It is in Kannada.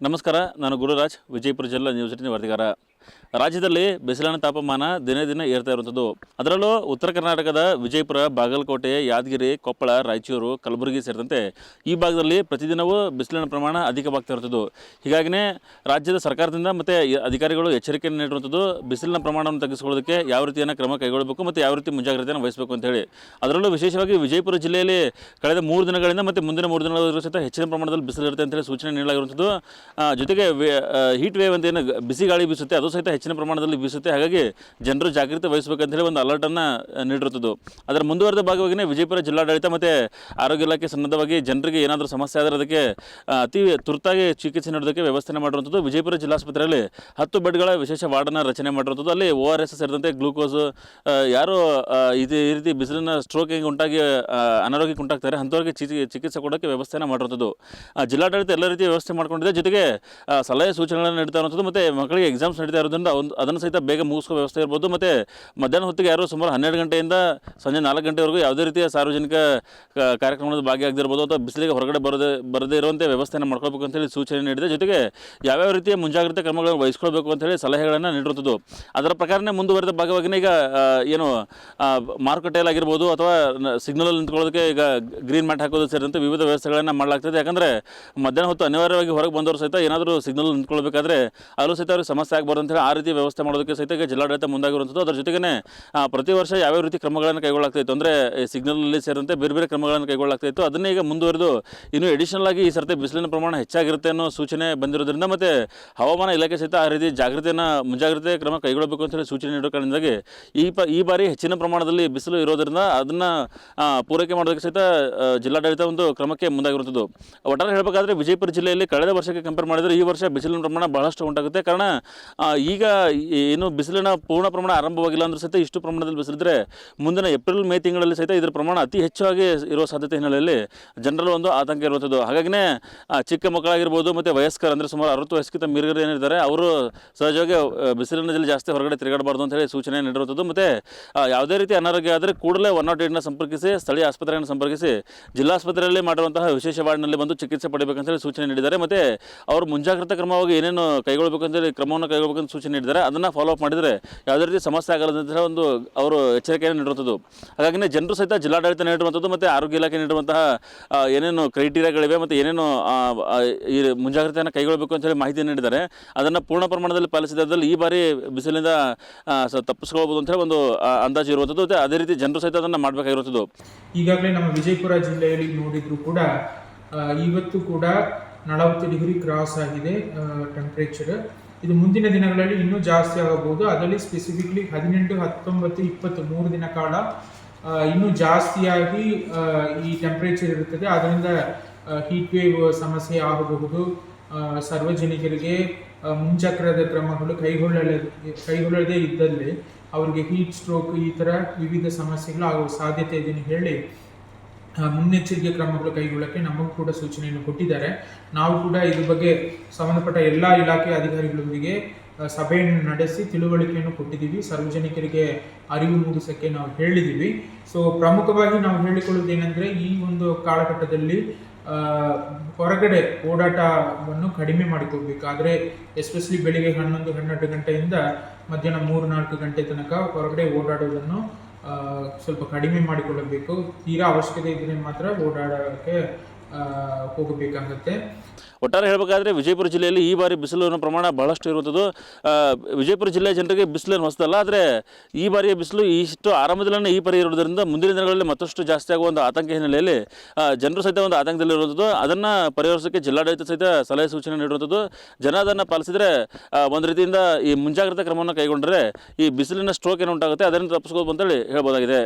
ನಮಸ್ಕಾರ ನಾನು ಗುರುರಾಜ್ ವಿಜಯಪುರ ಜಿಲ್ಲಾ ನ್ಯೂಸ್ ಏಟಿನ್ ವರದಿಗಾರ ರಾಜ್ಯದಲ್ಲಿ ಬಿಸಿಲಿನ ತಾಪಮಾನ ದಿನೇ ದಿನ ಏರ್ತಾ ಇರುವಂಥದ್ದು. ಅದರಲ್ಲೂ ಉತ್ತರ ಕರ್ನಾಟಕದ ವಿಜಯಪುರ, ಬಾಗಲಕೋಟೆ, ಯಾದಗಿರಿ, ಕೊಪ್ಪಳ, ರಾಯಚೂರು, ಕಲಬುರಗಿ ಸೇರಿದಂತೆ ಈ ಭಾಗದಲ್ಲಿ ಪ್ರತಿದಿನವೂ ಬಿಸಿಲಿನ ಪ್ರಮಾಣ ಅಧಿಕವಾಗ್ತಾ ಇರುತ್ತದೆ ಹೀಗಾಗಿನೇ ರಾಜ್ಯದ ಸರ್ಕಾರದಿಂದ ಮತ್ತು ಅಧಿಕಾರಿಗಳು ಎಚ್ಚರಿಕೆಯನ್ನು ನೀಡಿರುವಂಥದ್ದು, ಬಿಸಿಲಿನ ಪ್ರಮಾಣವನ್ನು ತಗ್ಗಿಸಿಕೊಳ್ಳೋದಕ್ಕೆ ಯಾವ ರೀತಿಯನ್ನು ಕ್ರಮ ಕೈಗೊಳ್ಳಬೇಕು ಮತ್ತು ಯಾವ ರೀತಿ ಮುಂಜಾಗ್ರತೆಯನ್ನು ವಹಿಸಬೇಕು ಅಂತ ಹೇಳಿ. ಅದರಲ್ಲೂ ವಿಶೇಷವಾಗಿ ವಿಜಯಪುರ ಜಿಲ್ಲೆಯಲ್ಲಿ ಕಳೆದ ಮೂರು ದಿನಗಳಿಂದ ಮತ್ತು ಮುಂದಿನ ಮೂರು ದಿನಗಳವರೆಗೂ ಸಹಿತ ಹೆಚ್ಚಿನ ಪ್ರಮಾಣದಲ್ಲಿ ಬಿಸಿಲಿರುತ್ತೆ ಅಂತೇಳಿ ಸೂಚನೆ ನೀಡಲಾಗಿರುವಂಥದ್ದು. ಜೊತೆಗೆ ಹೀಟ್ ವೇವ್ ಅಂತ ಏನು ಬಿಸಿ ಗಾಳಿ ಬೀಸುತ್ತೆ, ಅದು ಸಹಿತ ಹೆಚ್ಚಿನ ಪ್ರಮಾಣದಲ್ಲಿ ಬೀಸುತ್ತೆ. ಹಾಗಾಗಿ ಜನರು ಜಾಗೃತಿ ವಹಿಸಬೇಕಂತ ಹೇಳಿ ಒಂದು ಅಲರ್ಟನ್ನು ನೀಡಿರುತ್ತದೆ ಅದರ ಮುಂದುವರೆದ ಭಾಗವಾಗಿಯೇ ವಿಜಯಪುರ ಜಿಲ್ಲಾಡಳಿತ ಮತ್ತು ಆರೋಗ್ಯ ಇಲಾಖೆ ಸನ್ನದ್ಧವಾಗಿ ಜನರಿಗೆ ಏನಾದರೂ ಸಮಸ್ಯೆ ಆದರೆ ಅದಕ್ಕೆ ಅತಿ ತುರ್ತಾಗಿ ಚಿಕಿತ್ಸೆ ನೀಡೋದಕ್ಕೆ ವ್ಯವಸ್ಥೆ ಮಾಡಿರುವಂಥದ್ದು. ವಿಜಯಪುರ ಜಿಲ್ಲಾಸ್ಪತ್ರೆಯಲ್ಲಿ ಹತ್ತು ಬೆಡ್ಗಳ ವಿಶೇಷ ವಾರ್ಡನ್ನು ರಚನೆ ಮಾಡಿರುವಂಥದ್ದು. ಅಲ್ಲಿ ಓ ಆರ್ ಎಸ್ ಸೇರಿದಂತೆ ಗ್ಲೂಕೋಸ್ ಯಾರು ಇದೇ ರೀತಿ ಬಿಸಿಲಿನ ಸ್ಟ್ರೋಕಿಂಗ್ ಉಂಟಾಗಿ ಅನಾರೋಗ್ಯಕ್ಕೆ ಉಂಟಾಗ್ತಾರೆ. ಅಂಥವ್ರಿಗೆ ಚಿಕಿತ್ಸೆ ಕೊಡೋಕ್ಕೆ ವ್ಯವಸ್ಥೆನ ಮಾಡಿರುವಂಥದ್ದು. ಜಿಲ್ಲಾಡಳಿತ ಎಲ್ಲ ರೀತಿಯ ವ್ಯವಸ್ಥೆ ಮಾಡ್ಕೊಂಡಿದೆ. ಜೊತೆಗೆ ಸಲಹೆ ಸೂಚನೆಗಳನ್ನು ನೀಡ್ತಾ ಇರುವಂಥದ್ದು. ಮತ್ತು ಮಕ್ಕಳಿಗೆ ಎಕ್ಸಾಮ್ಸ್ ನಡೀತಾ ಇರೋದ್ರಿಂದ ಒಂದು ಅದನ್ನು ಸಹಿತ ಬೇಗ ಮುಗಿಸ್ಕೋ ವ್ಯವಸ್ಥೆ ಇರ್ಬೋದು. ಮತ್ತು ಮಧ್ಯಾಹ್ನ ಹೊತ್ತಿಗೆ ಯಾರು ಸುಮಾರು ಹನ್ನೆರಡು ಗಂಟೆಯಿಂದ ಸಂಜೆ ನಾಲ್ಕು ಗಂಟೆವರೆಗೂ ಯಾವುದೇ ರೀತಿಯ ಸಾರ್ವಜನಿಕ ಕಾರ್ಯಕ್ರಮದ ಭಾಗಿಯಾಗದಿರ್ಬೋದು ಅಥವಾ ಬಿಸಿಲಿಗೆ ಹೊರಗಡೆ ಬರದೆ ಬರದೇ ಇರುವಂತೆ ವ್ಯವಸ್ಥೆಯನ್ನು ಮಾಡ್ಕೊಳ್ಬೇಕು ಅಂತೇಳಿ ಸೂಚನೆ ನೀಡಿದೆ. ಜೊತೆಗೆ ಯಾವ್ಯಾವ ರೀತಿಯ ಮುಂಜಾಗ್ರತೆ ಕ್ರಮಗಳನ್ನು ವಹಿಸ್ಕೊಳ್ಬೇಕು ಅಂತೇಳಿ ಸಲಹೆಗಳನ್ನು ನೀಡಿರುತ್ತದೆ, ಅದರ ಪ್ರಕಾರನೇ ಮುಂದುವರೆದ ಭಾಗವಾಗಿ ಈಗ ಏನು ಮಾರುಕಟ್ಟೆಯಲ್ಲಾಗಿರ್ಬೋದು ಅಥವಾ ಸಿಗ್ನಲಲ್ಲಿ ನಿಂತ್ಕೊಳ್ಳೋದಕ್ಕೆ ಈಗ ಗ್ರೀನ್ ಮ್ಯಾಟ್ ಹಾಕೋದು ಸೇರಿದಂತೆ ವಿವಿಧ ವ್ಯವಸ್ಥೆಗಳನ್ನು ಮಾಡಲಾಗ್ತದೆ. ಯಾಕಂದರೆ ಮಧ್ಯಾಹ್ನ ಹೊತ್ತು ಅನಿವಾರ್ಯವಾಗಿ ಹೊರಗೆ ಬಂದವರು ಸಹಿತ ಏನಾದರೂ ಸಿಗ್ನಲ್ ನಿಂತ್ಕೊಳ್ಬೇಕಾದ್ರೆ ಅಲ್ಲೂ ಸಹಿತ ಅವ್ರಿಗೆ ಸಮಸ್ಯೆ ಆಗಬಾರ್ದು ಅಂತೇಳಿ ಆ ರೀತಿ ವ್ಯವಸ್ಥೆ ಮಾಡೋದಕ್ಕೆ ಸಹಿತ ಜಿಲ್ಲಾಡಳಿತ ಮುಂದಾಗಿರುವಂಥದ್ದು. ಅದರ ಜೊತೆಗೇ ಪ್ರತಿ ವರ್ಷ ಯಾವ್ಯಾವ ರೀತಿ ಕ್ರಮಗಳನ್ನು ಕೈಗೊಳ್ಳಲಾಗ್ತಾ ಇತ್ತು ಅಂದರೆ ಸಿಗ್ನಲಲ್ಲಿ ಸೇರಿದಂತೆ ಬೇರೆ ಬೇರೆ ಕ್ರಮಗಳನ್ನು ಕೈಗೊಳ್ಳಲಾಗ್ತಾ ಇತ್ತು. ಅದನ್ನೇ ಈಗ ಮುಂದುವರೆದು ಇನ್ನೂ ಎಡಿಷನಲ್ ಆಗಿ ಈ ಸರ್ತಿ ಬಿಸಿಲಿನ ಪ್ರಮಾಣ ಹೆಚ್ಚಾಗಿರುತ್ತೆ ಅನ್ನೋ ಸೂಚನೆ ಬಂದಿರೋದ್ರಿಂದ ಮತ್ತು ಹವಾಮಾನ ಇಲಾಖೆ ಸಹಿತ ಆ ರೀತಿ ಜಾಗೃತಿಯನ್ನು ಮುಂಜಾಗ್ರತೆ ಕ್ರಮ ಕೈಗೊಳ್ಳಬೇಕು ಅಂತ ಹೇಳಿ ಸೂಚನೆ ನೀಡೋ ಕಾರಣದಿಂದಾಗಿ ಈ ಪ, ಈ ಬಾರಿ ಹೆಚ್ಚಿನ ಪ್ರಮಾಣದಲ್ಲಿ ಬಿಸಿಲು ಇರೋದ್ರಿಂದ ಅದನ್ನು ಪೂರೈಕೆ ಮಾಡೋದಕ್ಕೆ ಸಹಿತ ಜಿಲ್ಲಾಡಳಿತ ಒಂದು ಕ್ರಮಕ್ಕೆ ಮುಂದಾಗಿರುತ್ತದೆ ಒಟ್ಟಾರೆ ಹೇಳಬೇಕಾದ್ರೆ ವಿಜಯಪುರ ಜಿಲ್ಲೆಯಲ್ಲಿ ಕಳೆದ ವರ್ಷಕ್ಕೆ ಕಂಪೇರ್ ಮಾಡಿದರೆ ಈ ವರ್ಷ ಬಿಸಿಲಿನ ಪ್ರಮಾಣ ಬಹಳಷ್ಟು ಉಂಟಾಗುತ್ತೆ. ಕಾರಣ ಈಗ ಏನು ಬಿಸಿಲಿನ ಪೂರ್ಣ ಪ್ರಮಾಣ ಆರಂಭವಾಗಿಲ್ಲ ಅಂದ್ರೂ ಸಹಿತ ಇಷ್ಟು ಪ್ರಮಾಣದಲ್ಲಿ ಬಿಸಿಲಿದ್ರೆ ಮುಂದಿನ ಏಪ್ರಿಲ್, ಮೇ ತಿಂಗಳಲ್ಲಿ ಸಹಿತ ಇದರ ಪ್ರಮಾಣ ಅತಿ ಹೆಚ್ಚಾಗಿ ಇರುವ ಸಾಧ್ಯತೆ ಹಿನ್ನೆಲೆಯಲ್ಲಿ ಜನರಲ್ಲಿ ಒಂದು ಆತಂಕ ಇರುವಂಥದ್ದು ಹಾಗಾಗಿನೇ ಚಿಕ್ಕ ಮಕ್ಕಳಾಗಿರ್ಬೋದು ಮತ್ತು ವಯಸ್ಕರು, ಅಂದರೆ ಸುಮಾರು ಅರವತ್ತು ವಯಸ್ಸಿಗಿಂತ ಮೀರಿಗರು ಏನಿದ್ದಾರೆ, ಅವರು ಸಹಜವಾಗಿ ಬಿಸಿಲಿನಲ್ಲಿ ಜಾಸ್ತಿ ಹೊರಗಡೆ ತಿರುಗಾಡಬಾರ್ದು ಅಂತ ಹೇಳಿ ಸೂಚನೆ ನೀಡಿರುವಂಥದ್ದು ಮತ್ತು ಯಾವುದೇ ರೀತಿ ಅನಾರೋಗ್ಯ ಆದರೆ ಕೂಡಲೇ ಒನ್ ನಾಟ್ ಏಟ್ನ ಸಂಪರ್ಕಿಸಿ, ಸ್ಥಳೀಯ ಆಸ್ಪತ್ರೆಯನ್ನು ಸಂಪರ್ಕಿಸಿ, ಜಿಲ್ಲಾಸ್ಪತ್ರೆಯಲ್ಲಿ ಮಾಡುವಂತಹ ವಿಶೇಷ ವಾರ್ಡ್ನಲ್ಲಿ ಬಂದು ಚಿಕಿತ್ಸೆ ಪಡೆಯಬೇಕಂತ ಹೇಳಿ ಸೂಚನೆ ನೀಡಿದ್ದಾರೆ. ಮತ್ತು, ಅವರು ಮುಂಜಾಗ್ರತಾ ಕ್ರಮವಾಗಿ ಏನೇನು ಕೈಗೊಳ್ಳಬೇಕಂತೇಳಿ ಕ್ರಮವನ್ನು ಕೈಗೊಳ್ಳಬೇಕಂತ ಸೂಚನೆ ನೀಡಿದ್ದಾರೆ. ಅದನ್ನು ಫಾಲೋ ಅಪ್ ಮಾಡಿದರೆ ಯಾವುದೇ ರೀತಿ ಸಮಸ್ಯೆ ಆಗಲ್ಲದಂತಹ ಒಂದು ಅವರು ಎಚ್ಚರಿಕೆಯನ್ನು ನೀಡುವಂಥದ್ದು ಹಾಗಾಗಿ ಜನರು ಸಹಿತ ಜಿಲ್ಲಾಡಳಿತ ನೀಡಿರುವಂಥದ್ದು ಮತ್ತು ಆರೋಗ್ಯ ಇಲಾಖೆ ನೀಡಿರುವಂತಹ ಏನೇನು ಕ್ರೈಟೀರಿಯಾಗಳಿವೆ ಮತ್ತು ಏನೇನು ಈ ಮುಂಜಾಗ್ರತೆಯನ್ನು ಕೈಗೊಳ್ಳಬೇಕು ಅಂತ ಹೇಳಿ ಮಾಹಿತಿ ನೀಡಿದ್ದಾರೆ. ಅದನ್ನು ಪೂರ್ಣ ಪ್ರಮಾಣದಲ್ಲಿ ಪಾಲಿಸಿದಲ್ಲಿ ಈ ಬಾರಿ ಬಿಸಿಲಿಂದ ತಪ್ಪಿಸ್ಕೊಳ್ಬೋದು ಅಂತ ಹೇಳಿ ಒಂದು ಅಂದಾಜು ಇರುವಂಥದ್ದು ಮತ್ತು ಅದೇ ರೀತಿ ಜನರು ಸಹಿತ ಅದನ್ನು ಮಾಡಬೇಕಾಗಿರುವಂಥದ್ದು ಈಗಾಗಲೇ ನಮ್ಮ ವಿಜಯಪುರ ಜಿಲ್ಲೆಯಲ್ಲಿ ನೋಡಿದ್ರು ಕೂಡ ಇವತ್ತು ಕೂಡ ನಲವತ್ತು ಡಿಗ್ರಿ ಕ್ರಾಸ್ ಆಗಿದೆ ಟೆಂಪ್ರೇಚರ್ ಇದು ಮುಂದಿನ ದಿನಗಳಲ್ಲಿ ಇನ್ನೂ ಜಾಸ್ತಿ ಆಗಬಹುದು. ಅದರಲ್ಲಿ ಸ್ಪೆಸಿಫಿಕ್ಲಿ ಹದಿನೆಂಟು, ಹತ್ತೊಂಬತ್ತು, ಇಪ್ಪತ್ತು ಮೂರು ದಿನ ಕಾಲ ಇನ್ನೂ ಜಾಸ್ತಿಯಾಗಿ ಈ ಟೆಂಪ್ರೇಚರ್ ಇರುತ್ತದೆ. ಅದರಿಂದ ಹೀಟ್ ವೇವ್ ಸಮಸ್ಯೆ ಆಗಬಹುದು. ಸಾರ್ವಜನಿಕರಿಗೆ ಮುಂಜಾಗ್ರತೆ ಕ್ರಮಗಳು ಕೈಗೊಳ್ಳಲೇ, ಕೈಗೊಳ್ಳದೇ ಇದ್ದಲ್ಲಿ ಅವರಿಗೆ ಹೀಟ್ ಸ್ಟ್ರೋಕ್ ಈ ಥರ ವಿವಿಧ ಸಮಸ್ಯೆಗಳು ಆಗುವ ಸಾಧ್ಯತೆ ಇದೆ ಹೇಳಿ ಮುನ್ನೆಚ್ಚರಿಕೆ ಕ್ರಮಗಳು ಕೈಗೊಳ್ಳಕ್ಕೆ ನಮಗೂ ಕೂಡ ಸೂಚನೆಯನ್ನು ಕೊಟ್ಟಿದ್ದಾರೆ. ನಾವು ಕೂಡ ಇದ್ರ ಬಗ್ಗೆ ಸಂಬಂಧಪಟ್ಟ ಎಲ್ಲ ಇಲಾಖೆ ಅಧಿಕಾರಿಗಳೊಂದಿಗೆ ಸಭೆಯನ್ನು ನಡೆಸಿ ತಿಳುವಳಿಕೆಯನ್ನು ಕೊಟ್ಟಿದ್ದೀವಿ. ಸಾರ್ವಜನಿಕರಿಗೆ ಅರಿವು ಮೂಡಿಸೋಕ್ಕೆ ನಾವು ಹೇಳಿದ್ದೀವಿ. ಸೊ ಪ್ರಮುಖವಾಗಿ ನಾವು ಹೇಳಿಕೊಳ್ಳುವುದೇನೆಂದರೆ, ಈ ಒಂದು ಕಾಲಘಟ್ಟದಲ್ಲಿ ಹೊರಗಡೆ ಓಡಾಟವನ್ನು ಕಡಿಮೆ ಮಾಡಿಕೊಳ್ಬೇಕಾದ್ರೆ ಎಸ್ಪೆಷಲಿ ಬೆಳಿಗ್ಗೆ ಹನ್ನೊಂದು, ಹನ್ನೆರಡು ಗಂಟೆಯಿಂದ ಮಧ್ಯಾಹ್ನ ಮೂರು ನಾಲ್ಕು ಗಂಟೆ ತನಕ ಹೊರಗಡೆ ಓಡಾಡುವುದನ್ನು ಸ್ವಲ್ಪ ಕಡಿಮೆ ಮಾಡಿಕೊಳ್ಳಬೇಕು. ತೀರಾ ಅವಶ್ಯಕತೆ ಇದ್ದರೆ ಮಾತ್ರ ಓಡಾಡೋಕ್ಕೆ ಹೋಗಬೇಕಾಗತ್ತೆ ಒಟ್ಟಾರೆ ಹೇಳಬೇಕಾದ್ರೆ ವಿಜಯಪುರ ಜಿಲ್ಲೆಯಲ್ಲಿ ಈ ಬಾರಿ ಬಿಸಿಲಿನ ಪ್ರಮಾಣ ಬಹಳಷ್ಟು ಇರುವಂಥದ್ದು. ವಿಜಯಪುರ ಜಿಲ್ಲೆಯ ಜನರಿಗೆ ಬಿಸಿಲೇನು ಹೊಸದಲ್ಲ, ಆದರೆ ಈ ಬಾರಿಯ ಬಿಸಿಲು ಇಷ್ಟು ಆರಂಭದಲ್ಲೇ ಈ ಪರಿ ಇರೋದ್ರಿಂದ ಮುಂದಿನ ದಿನಗಳಲ್ಲಿ ಮತ್ತಷ್ಟು ಜಾಸ್ತಿ ಆಗುವ ಒಂದು ಆತಂಕ ಹಿನ್ನೆಲೆಯಲ್ಲಿ ಜನರು ಸಹಿತ ಒಂದು ಆತಂಕದಲ್ಲಿರುವಂಥದ್ದು ಅದನ್ನು ಪರಿಹರಿಸೋಕ್ಕೆ ಜಿಲ್ಲಾಡಳಿತ ಸಹಿತ ಸಲಹೆ ಸೂಚನೆ ನೀಡುವಂಥದ್ದು ಜನ ಅದನ್ನು ಪಾಲಿಸಿದರೆ ಒಂದು ರೀತಿಯಿಂದ ಈ ಮುಂಜಾಗ್ರತಾ ಕ್ರಮವನ್ನು ಕೈಗೊಂಡರೆ ಈ ಬಿಸಿಲಿನ ಸ್ಟ್ರೋಕ್ ಏನು ಉಂಟಾಗುತ್ತೆ, ಅದನ್ನು ತಪ್ಪಿಸ್ಬೋದು ಅಂತೇಳಿ ಹೇಳ್ಬೋದಾಗಿದೆ.